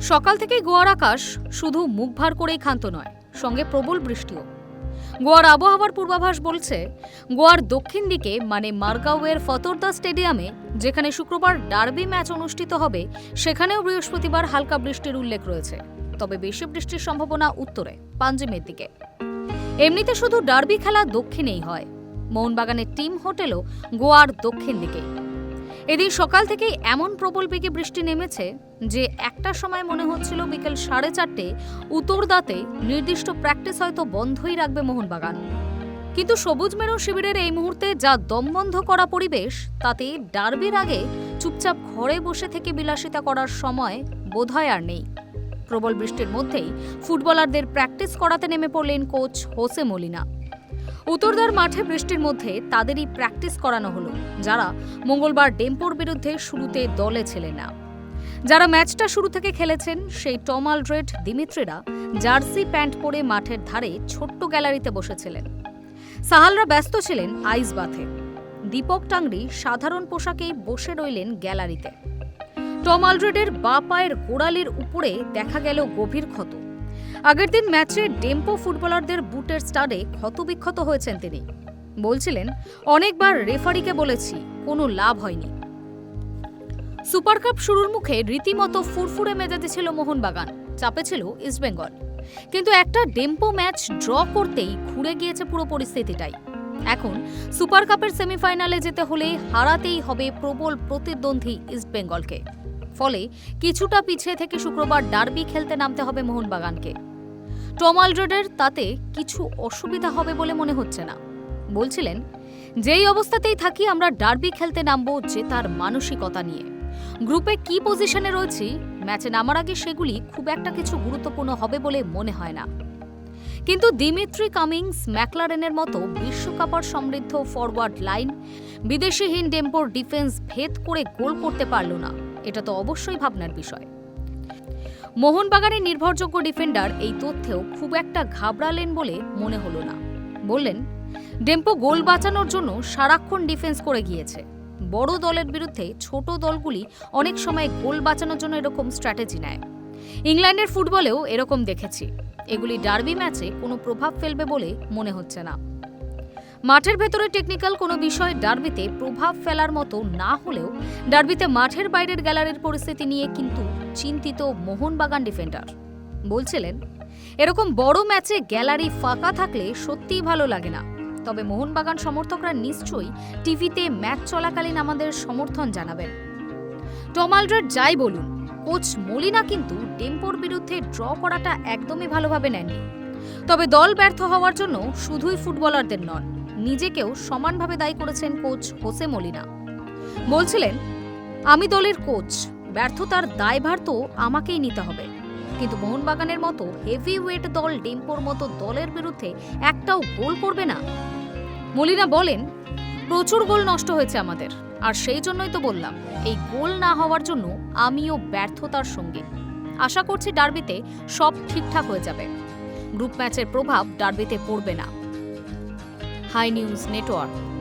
সকাল থেকেই গোয়ার আকাশ শুধু মুখ ভার করেই ক্ষান্ত নয়, সঙ্গে প্রবল বৃষ্টিও। গোয়ার আবহাওয়ার পূর্বাভাস বলছে, গোয়ার দক্ষিণ দিকে মানে মার্গাওয়ের ফতোরদা স্টেডিয়ামে, যেখানে শুক্রবার ডার্বি ম্যাচ অনুষ্ঠিত হবে, সেখানেও বৃহস্পতিবার হালকা বৃষ্টির উল্লেখ রয়েছে। তবে বেশি বৃষ্টির সম্ভাবনা উত্তরে পাঞ্জিমের দিকে। এমনিতে শুধু ডার্বি খেলা দক্ষিণেই হয়। মোহনবাগানের টিম হোটেলও গোয়ার দক্ষিণ দিকেই এদিন সকাল থেকেই এমন প্রবল বেগে বৃষ্টি নেমেছে যে একটা সময় মনে হচ্ছিল বিকেল সাড়ে চারটে উত্তরদাতে নির্দিষ্ট প্র্যাকটিস হয়তো বন্ধই রাখবে মোহনবাগান। কিন্তু সবুজ মেরু শিবিরের এই মুহূর্তে যা দমবন্ধ করা পরিবেশ, তাতে ডার্বির আগে চুপচাপ ঘরে বসে থেকে বিলাসিতা করার সময় বোধহয় আর নেই। প্রবল বৃষ্টির মধ্যেই ফুটবলারদের প্র্যাকটিস করাতে নেমে পড়লেন কোচ হোসে মলিনা। উত্তরদার মাঠে বৃষ্টির মধ্যে তাদেরই প্র্যাকটিস করানো হলো, যারা মঙ্গলবার ডেম্পোর বিরুদ্ধে শুরুতে দলে ছিলেন না। যারা ম্যাচটা শুরু থেকে খেলেছেন, সেই টম আলড্রেড, দিমিত্রিরা জার্সি প্যান্ট পরে মাঠের ধারে ছোট্ট গ্যালারিতে বসেছিলেন। সাহালরা ব্যস্ত ছিলেন আইস বাথে। দীপক টাংরি সাধারণ পোশাকেই বসে রইলেন গ্যালারিতে। টম আলড্রেডের বা পায়ের গোড়ালির উপরে দেখা গেল গভীর ক্ষত। আগের দিন ম্যাচে ডেম্পো ফুটবলারদের বুটের স্টাডে ক্ষতবিক্ষত হয়েছেন তিনি। বলছিলেন, অনেকবার রেফারিকে বলেছি, কোনো লাভ হয়নি। সুপার কাপ শুরুর মুখে রীতিমতো ফুরফুরে মেজাজে ছিল মোহনবাগান, চাপে ছিল ইস্টবেঙ্গল কিন্তু একটা ডেম্পো ম্যাচ ড্র করতেই ঘুরে গিয়েছে পুরো পরিস্থিতিটাই। এখন সুপার কাপের সেমিফাইনালে যেতে হলে হারাতেই হবে প্রবল প্রতিদ্বন্দ্বী ইস্টবেঙ্গলকে ফলে কিছুটা পিছিয়ে থেকে শুক্রবার ডার্বি খেলতে নামতে হবে মোহনবাগানকে। টম আলড্রেডের তাতে কিছু অসুবিধা হবে বলে মনে হচ্ছে না। বলছিলেন, যেই অবস্থাতেই থাকি আমরা ডার্বি খেলতে নামবো জেতার মানসিকতা নিয়ে। গ্রুপে কি পজিশনে রয়েছি, ম্যাচে নামার আগে সেগুলি খুব একটা কিছু গুরুত্বপূর্ণ হবে বলে মনে হয় না। কিন্তু দিমিত্রি কামিংস, ম্যাকলারেনের মতো বিশ্বকাপার সমৃদ্ধ ফরওয়ার্ড লাইন বিদেশিহীন ডেম্পোর ডিফেন্স ভেদ করে গোল করতে পারল না। এটা তো অবশ্যই ভাবনার বিষয়। মোহনবাগানের নির্ভরযোগ্য ডিফেন্ডার এই তথ্যেও খুব একটা ঘাবড়ালেন বলে মনে হলো না। বললেন, ডেম্পো গোল বাঁচানোর জন্য সারাক্ষণ ডিফেন্স করে গিয়েছে। বড় দলের বিরুদ্ধে ছোট দলগুলি অনেক সময় গোল বাঁচানোর জন্য এরকম স্ট্র্যাটেজি নেয়। ইংল্যান্ডের ফুটবলেও এরকম দেখেছি। এগুলি ডার্বি ম্যাচে কোনো প্রভাব ফেলবে বলে মনে হচ্ছে না। মাঠের ভেতরে টেকনিক্যাল কোনো বিষয় ডার্বিতে প্রভাব ফেলার মতো না হলেও ডার্বিতে মাঠের বাইরের গ্যালারির পরিস্থিতি নিয়ে কিন্তু চিন্তিত মোহনবাগান ডিফেন্ডার। বলছিলেন, এরকম বড় ম্যাচে গ্যালারি ফাঁকা থাকলে সত্যিই ভালো লাগে না। তবে মোহনবাগান সমর্থকরা নিশ্চয়ই টিভিতে ম্যাচ চলাকালীন আমাদের সমর্থন জানাবেন। টম যাই বলুন, কোচ মলিনা কিন্তু ডেম্পোর বিরুদ্ধে ড্র করাটা একদমই ভালোভাবে নেননি। তবে দল ব্যর্থ হওয়ার জন্য শুধুই ফুটবলারদের নন, নিজেকেও সমানভাবে দায়ী করেছেন কোচ হোসে মলিনা। বলছিলেন, আমি দলের কোচ ব্যর্থতার দায়ভার তো আমাকেই নিতে হবে। কিন্তু মোহনবাগানের মতো হেভি ওয়েট দল ডিম্পোর মতো দলের বিরুদ্ধে একটাও গোল করবে না। মলিনা বলেন, প্রচুর গোল নষ্ট হয়েছে আমাদের। আর সেই জন্যই তো বললাম, এই গোল না হওয়ার জন্য আমিও ব্যর্থতার সঙ্গে। আশা করছি ডার্বিতে সব ঠিকঠাক হয়ে যাবে। গ্রুপ ম্যাচের প্রভাব ডার্বিতে পড়বে না। High news network.